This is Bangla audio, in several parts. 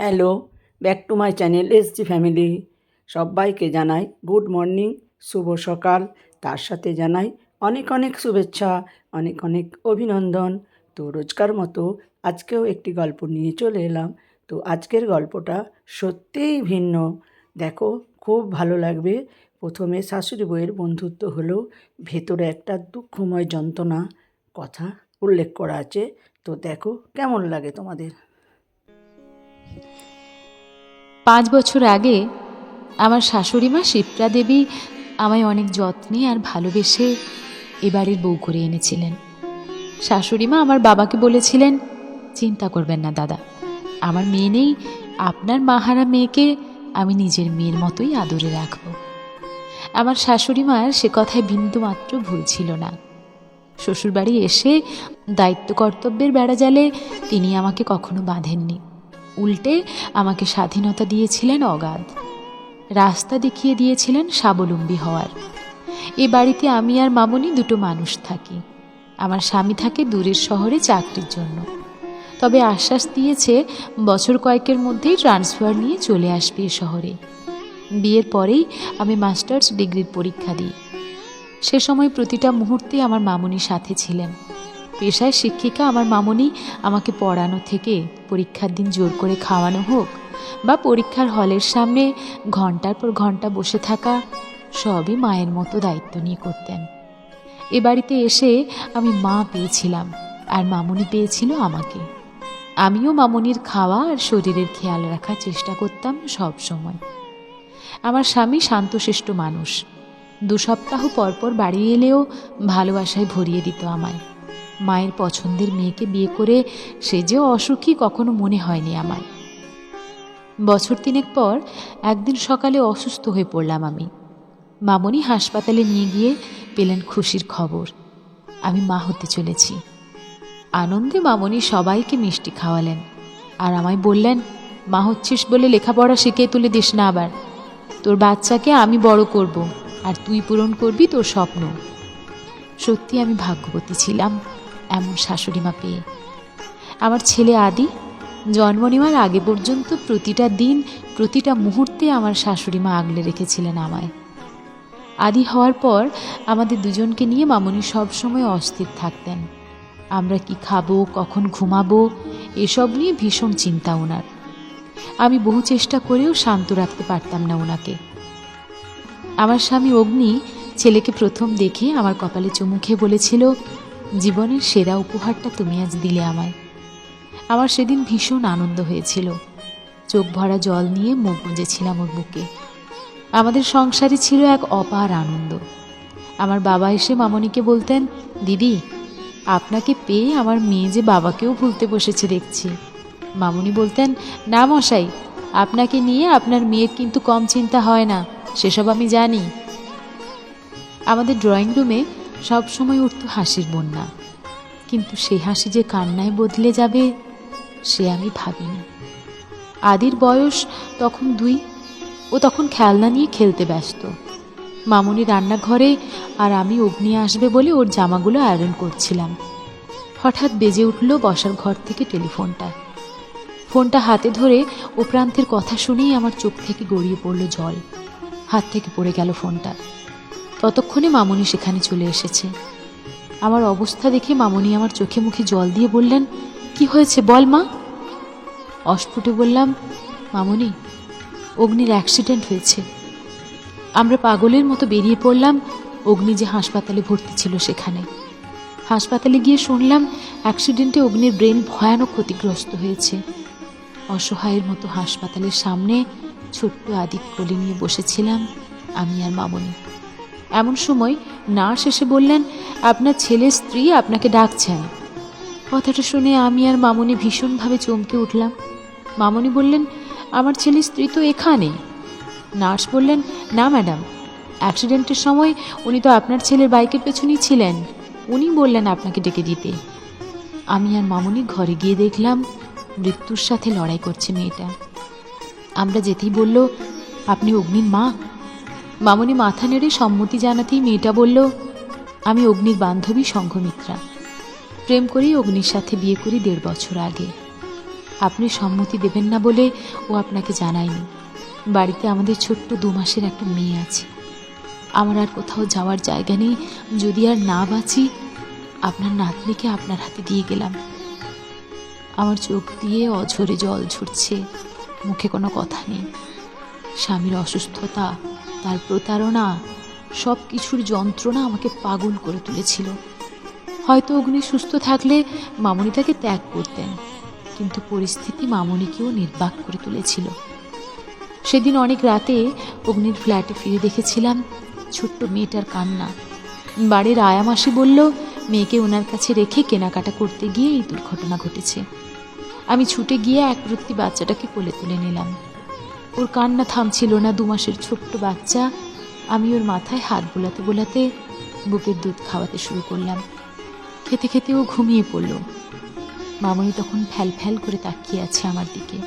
Hello, back to my channel SG family. সবাইকে জানাই গুড মর্নিং, শুভ সকাল। তার সাথে জানাই অনেক অনেক শুভেচ্ছা, অনেক অনেক অভিনন্দন। তো রোজকার মতো আজকেও একটি গল্প নিয়ে চলে এলাম। তো আজকের গল্পটা সত্যিই ভিন্ন। দেখো, খুব ভালো লাগবে। প্রথমে শাশুড়ি বইয়ের বন্ধুত্ব হলেও ভেতরে একটা দুঃখময় যন্ত্রণা, কথা উল্লেখ করা আছে। তো দেখো, কেমন লাগে তোমাদের? পাঁচ বছর আগে আমার শাশুড়ি মা শিপ্রা দেবী আমায় অনেক যত্নে আর ভালোবেসে এ বাড়ির বউ করে এনেছিলেন। শাশুড়ি মা আমার বাবাকে বলেছিলেন, চিন্তা করবেন না দাদা, আমার মেয়ে নেই, আপনার মাহারা মেয়েকে আমি নিজের মেয়ের মতোই আদরে রাখব। আমার শাশুড়ি মার সে কথায় বিন্দুমাত্র ভুল ছিল না। শ্বশুরবাড়ি এসে দায়িত্ব কর্তব্যের বেড়াজালে তিনি আমাকে কখনো বাঁধেননি। উল্টে আমাকে স্বাধীনতা দিয়েছিলেন অগাধ। রাস্তা দেখিয়ে দিয়েছিলেন স্বাবলম্বী হওয়ার। এ বাড়িতে আমি আর মামনি দুটো মানুষ থাকি। আমার স্বামী থাকে দূরের শহরে চাকরির জন্য। তবে আশ্বাস দিয়েছে বছর কয়েকের মধ্যেই ট্রান্সফার নিয়ে চলে আসবে এ শহরে। বিয়ের পরেই আমি মাস্টার্স ডিগ্রির পরীক্ষা দিই। সে সময় প্রতিটা মুহূর্তে আমার মামনির সাথে ছিলেন। পেশায় শিক্ষিকা আমার মামনি আমাকে পড়ানো থেকে পরীক্ষার দিন জোর করে খাওয়ানো হোক বা পরীক্ষার হলের সামনে ঘণ্টার পর ঘণ্টা বসে থাকা সবই মায়ের মতো দায়িত্ব নিয়ে করতেন। এ বাড়িতে এসে আমি মা পেয়েছিলাম আর মামনি পেয়েছিল আমাকে। আমিও মামনির খাওয়া আর শরীরের খেয়াল রাখার চেষ্টা করতাম সব সময়। আমার স্বামী শান্তশিষ্ট মানুষ। দু সপ্তাহ পরপর বাড়ি এলেও ভালোবাসায় ভরিয়ে দিত আমায়। মায়ের পছন্দের মেয়েকে বিয়ে করে সে যে অসুখী কখনো মনে হয়নি আমার। বছর তিনেক পর একদিন সকালে অসুস্থ হয়ে পড়লাম আমি। মামনি হাসপাতালে নিয়ে গিয়ে পেলেন খুশির খবর। আমি মা হতে চলেছি। আনন্দে মামনি সবাইকে মিষ্টি খাওয়ালেন আর আমায় বললেন, মা হচ্ছিস বলে লেখাপড়া শিখে তুলে দিস না আবার। তোর বাচ্চাকে আমি বড় করব আর তুই পূরণ করবি তোর স্বপ্ন। সত্যি আমি ভাগ্যবতী ছিলাম। এমন শাশুড়ি মা পেয়ে। আমার ছেলে আদি জন্ম নেওয়ার আগে পর্যন্ত প্রতিটা দিন, প্রতিটা মুহূর্তে আমার শাশুড়ি মা আগলে রেখেছিলেন আমায়। আদি হওয়ার পর আমাদের দুজনকে নিয়ে মামনি সবসময় অস্থির থাকতেন। আমরা কি খাব, কখন ঘুমাবো, এসব নিয়ে ভীষণ চিন্তা ওনার। আমি বহু চেষ্টা করেও শান্ত রাখতে পারতাম না ওনাকে। আমার স্বামী অগ্নি ছেলেকে প্রথম দেখে আমার কপালে চুমু বলেছিল জীবনের সেরা উপহারটা তুমি আজ দিলে আমায়। আমার সেদিন ভীষণ আনন্দ হয়েছিল। চোখ ভরা জল নিয়ে মুখ গুঁজেছিলাম ওর বুকে। আমাদের সংসারে ছিল এক অপার আনন্দ। আমার বাবা এসে মামনিকে বলতেন, দিদি, আপনাকে পেয়ে আমার মেয়ে যে বাবাকেও ভুলতে বসেছে দেখছি। মামনি বলতেন, না মশাই, আপনাকে নিয়ে আপনার মেয়ের কিন্তু কম চিন্তা হয় না, সেসব আমি জানি। আমাদের ড্রয়িং রুমে সব সময় উঠত হাসির বন্যা। কিন্তু সে হাসি যে কান্নায় বদলে যাবে, সে আমি ভাবিনি। আদির বয়স তখন দুই। ও তখন খেলনা নিয়ে খেলতে ব্যস্ত। মামুনি রান্নাঘরে আর আমি অগ্নি আসবে বলে ওর জামাগুলো আয়রন করছিলাম। হঠাৎ বেজে উঠল বসার ঘর থেকে টেলিফোনটা। ফোনটা হাতে ধরে ও প্রান্তের কথা শুনেই আমার চোখ থেকে গড়িয়ে পড়ল জল। হাত থেকে পড়ে গেল ফোনটা। ততক্ষণে মামনি সেখানে চলে এসেছে। আমার অবস্থা দেখে মামনি আমার চোখে মুখে জল দিয়ে বললেন, কি হয়েছে বল মা? অস্ফুটে বললাম, মামনি, অগ্নির অ্যাক্সিডেন্ট হয়েছে। আমরা পাগলের মতো বেরিয়ে পড়লাম, অগ্নি যে হাসপাতালে ভর্তি ছিল সেখানে। হাসপাতালে গিয়ে শুনলাম অ্যাক্সিডেন্টে অগ্নির ব্রেন ভয়ানক ক্ষতিগ্রস্ত হয়েছে। অসহায়ের মতো হাসপাতালের সামনে ছোট্ট আদিক কোলে নিয়ে বসেছিলাম, আমি আর মামনি। এমন সময় নার্স এসে বললেন, আপনার ছেলের স্ত্রী আপনাকে ডাকছেন। কথাটা শুনে আমি আর মামনি ভীষণভাবে চমকে উঠলাম। মামনি বললেন, আমার ছেলের স্ত্রী তো এখানে। নার্স বললেন, না ম্যাডাম, অ্যাক্সিডেন্টের সময় উনি তো আপনার ছেলের বাইকের পেছনেই ছিলেন। উনি বললেন আপনাকে ডেকে দিতে। আমি আর মামনি ঘরে গিয়ে দেখলাম, মৃত্যুর সাথে লড়াই করছে মেয়েটা। আমরা যেতেই বলল, আপনি অগ্নির মা মামনি মাথা নেড়ে সম্মতি জানাতেই মেয়েটা বলল, আমি অগ্নির বান্ধবী সংঘমিত্রা প্রেম করেই অগ্নির সাথে বিয়ে করি দেড় বছর আগে। আপনি সম্মতি দেবেন না বলে ও আপনাকে জানায়নি। বাড়িতে আমাদের ছোট্ট দু মাসের একটা মেয়ে আছে। আমার আর কোথাও যাওয়ার জায়গা নেই। যদি আর না বাঁচি, আপনার নাতনিকে আপনার হাতে দিয়ে গেলাম। আমার চোখ দিয়ে অঝরে জল ঝরছে। মুখে কোনো কথা নেই। স্বামীর অসুস্থতা তার প্রতারণা সব কিছুর যন্ত্রণা আমাকে পাগল করে তুলেছিল। হয়তো অগ্নি সুস্থ থাকলে মামনি তাকে ত্যাগ করতেন, কিন্তু পরিস্থিতি মামনিকেও নির্বাক করে তুলেছিল। সেদিন অনেক রাতে অগ্নির ফ্ল্যাটে ফিরে দেখেছিলাম ছোট্ট মেয়েটার কান্না। বাড়ির আয়ামাসি বলল, মেয়েকে ওনার কাছে রেখে কেনাকাটা করতে গিয়ে এই দুর্ঘটনা ঘটেছে। আমি ছুটে গিয়ে একরত্তি বাচ্চাটাকে কোলে তুলে নিলাম। ওর কান্না থামছিল না দু মাসের ছোট্ট বাচ্চা। আমি ওর মাথায় হাত বোলাতে বোলাতে বুকের দুধ খাওয়াতে শুরু করলাম। খেতে খেতে ও ঘুমিয়ে পড়ল। মামনি তখন ফ্যাল ফ্যাল করে তাকিয়ে আছে আমার দিকে।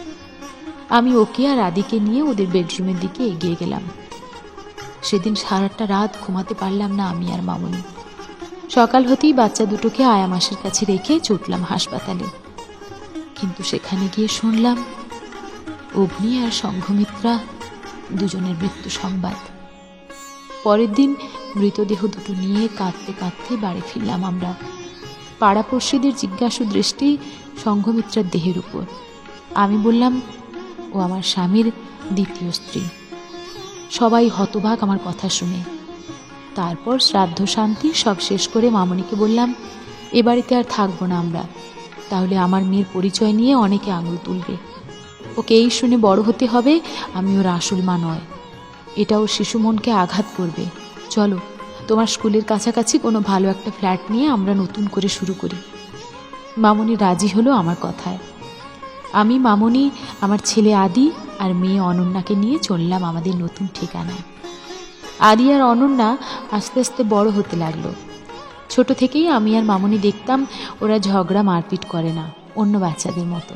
আমি ওকে আর আদিকে নিয়ে ওদের বেডরুমের দিকে এগিয়ে গেলাম। সেদিন সারাটা রাত ঘুমাতে পারলাম না আমি আর মামনি। সকাল হতেই বাচ্চা দুটোকে আয়ামাসের কাছে রেখে ছুটলাম হাসপাতালে। কিন্তু সেখানে গিয়ে শুনলাম অগ্নি আর সংঘমিত্রা দুজনের মৃত্যু সংবাদ। পরের দিন মৃতদেহ দুটো নিয়ে কাঁদতে কাঁদতে বাড়ি ফিরলাম আমরা। পাড়াপড়শিদের জিজ্ঞাসু দৃষ্টি সংঘমিত্রার দেহের উপর। আমি বললাম, ও আমার স্বামীর দ্বিতীয় স্ত্রী। সবাই হতবাক আমার কথা শুনে। তারপর শ্রাদ্ধ শান্তি সব শেষ করে মামনিকে বললাম, এ বাড়িতে আর থাকব না আমরা। তাহলে আমার মেয়ের পরিচয় নিয়ে অনেকে আঙুল তুলবে। ওকে এই শুনে বড় হতে হবে, আমি ওর আসল মা নয়। এটা ওর শিশু মনকে আঘাত করবে। চলো, তোমার স্কুলের কাছাকাছি কোনো ভালো একটা ফ্ল্যাট নিয়ে আমরা নতুন করে শুরু করি। মামনি রাজি হলো আমার কথায়। আমি, মামনি, আমার ছেলে আদি আর মেয়ে অনন্যাকে নিয়ে চললাম আমাদের নতুন ঠিকানায়। আদি আর অনন্যা আস্তে আস্তে বড় হতে লাগল। ছোট থেকেই আমি আর মামনি দেখতাম ওরা ঝগড়া মারপিট করে না, অন্য বাচ্চাদের মতো।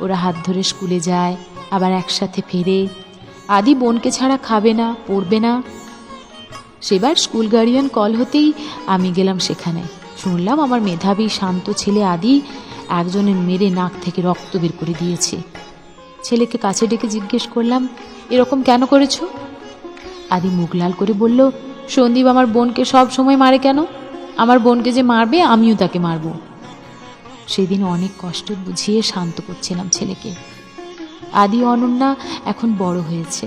ওরা হাত ধরে স্কুলে যায়, আবার একসাথে ফেরে। আদি বোনকে ছাড়া খাবে না, পড়বে না। সেবার স্কুল গার্ডিয়ান কল হতেই আমি গেলাম সেখানে। শুনলাম আমার মেধাবী শান্ত ছেলে আদি একজনের মেরে নাক থেকে রক্ত বের করে দিয়েছে। ছেলেকে কাছে ডেকে জিজ্ঞেস করলাম, এরকম কেন করেছ? আদি মুখ লাল করে বলল, সন্দীপ আমার বোনকে সব সময় মারে কেন? আমার বোনকে যে মারবে, আমিও তাকে মারব। সেদিন অনেক কষ্ট বুঝিয়ে শান্ত করছিলাম ছেলেকে। আদি অনন্যা এখন বড় হয়েছে।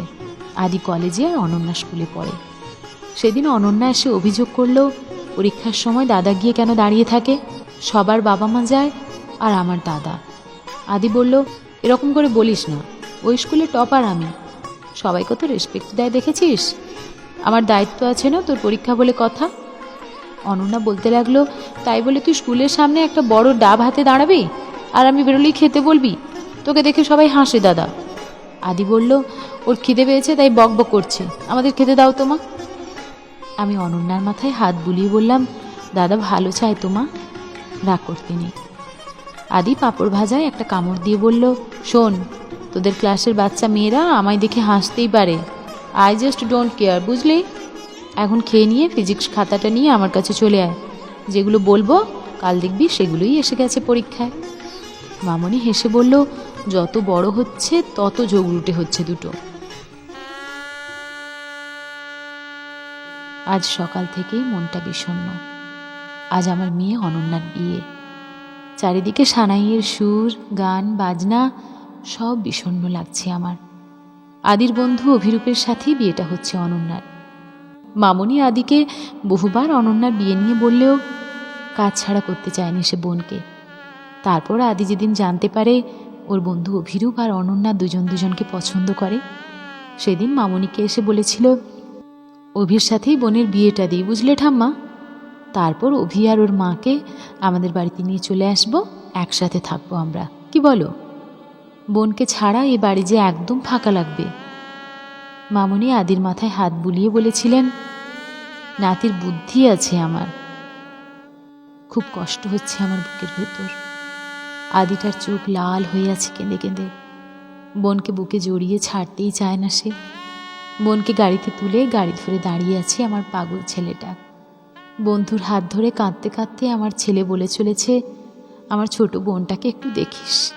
আদি কলেজে আর অনন্যা স্কুলে পড়ে। সেদিন অনন্যা এসে অভিযোগ করল, পরীক্ষার সময় দাদা গিয়ে কেন দাঁড়িয়ে থাকে? সবার বাবা মা যায় আর আমার দাদা। আদি বলল, এরকম করে বলিস না। ওই স্কুলে টপার আমি। সবাইকে তো রেসপেক্ট দেয়, দেখেছিস? আমার দায়িত্ব আছে না তোর পরীক্ষা বলে কথা? অনন্যা বলতে লাগল, তাই বলে তুই স্কুলের সামনে একটা বড় ডাব হাতে দাঁড়াবি? আর আমি বেরোলেই খেতে বলবি? তোকে দেখে সবাই হাসে, দাদা। আদি বলল, ওর খিদে পেয়েছে, তাই বক বক করছে। আমাদের খেতে দাও তোমা আমি অনন্যার মাথায় হাত বুলিয়ে বললাম, দাদা, ভালো চায় তোমা রাগ করতে নেই। আদি পাঁপড় ভাজায় একটা কামড় দিয়ে বলল, শোন, তোদের ক্লাসের বাচ্চা মেয়েরা আমায় দেখে হাসতেই পারে। আই জাস্ট ডোন্ট কেয়ার, বুঝলি? এখন খেয়ে নিয়ে ফিজিক্স খাতাটা নিয়ে আমার কাছে চলে আয়। যেগুলো বলব, কাল দেখবি সেগুলোই এসে গেছে পরীক্ষায়। মামনি হেসে বলল, যত বড় হচ্ছে, তত যোগরুটে হচ্ছে দুটো। আজ সকাল থেকেই মনটা বিষণ্ণ। আজ আমার মেয়ে অনন্যার বিয়ে। চারিদিকে সানাইয়ের সুর, গান, বাজনা, সব বিষণ্ণ লাগছে আমার। আদির বন্ধু অভিরূপের সাথেই বিয়েটা হচ্ছে অনন্যার। মামনি আদিকে বহুবার অনন্যার বিয়ে নিয়ে বললেও কাজ ছাড়া করতে চায়নি সে বোনকে। তারপর আদি যেদিন জানতে পারে ওর বন্ধু অভিরূপ আর অনন্যা দুজন দুজনকে পছন্দ করে, সেদিন মামনিকে এসে বলেছিল, অভির সাথেই বোনের বিয়েটা দিই, বুঝলে ঠাম্মা? তারপর অভি আর ওর মাকে আমাদের বাড়িতে নিয়ে চলে আসব, একসাথে থাকব আমরা। কি বলো? বোনকে ছাড়া এ বাড়ি যে একদম ফাঁকা লাগবে। মামনি আদির মাথায় হাত বুলিয়ে বলেছিলেন, নাতির বুদ্ধি আছে আমার। খুব কষ্ট হচ্ছে আমার বুকের ভেতর। আদিটার চোখ লাল হয়ে আছে কেঁদে কেঁদে। বোনকে বুকে জড়িয়ে ছাড়তেই চায় না সে। বোনকে গাড়িতে তুলে গাড়ি ধরে দাঁড়িয়ে আছে আমার পাগল ছেলেটা। বন্ধুর হাত ধরে কাঁদতে কাঁদতে আমার ছেলে বলে চলেছে, আমার ছোট বোনটাকে একটু দেখিস।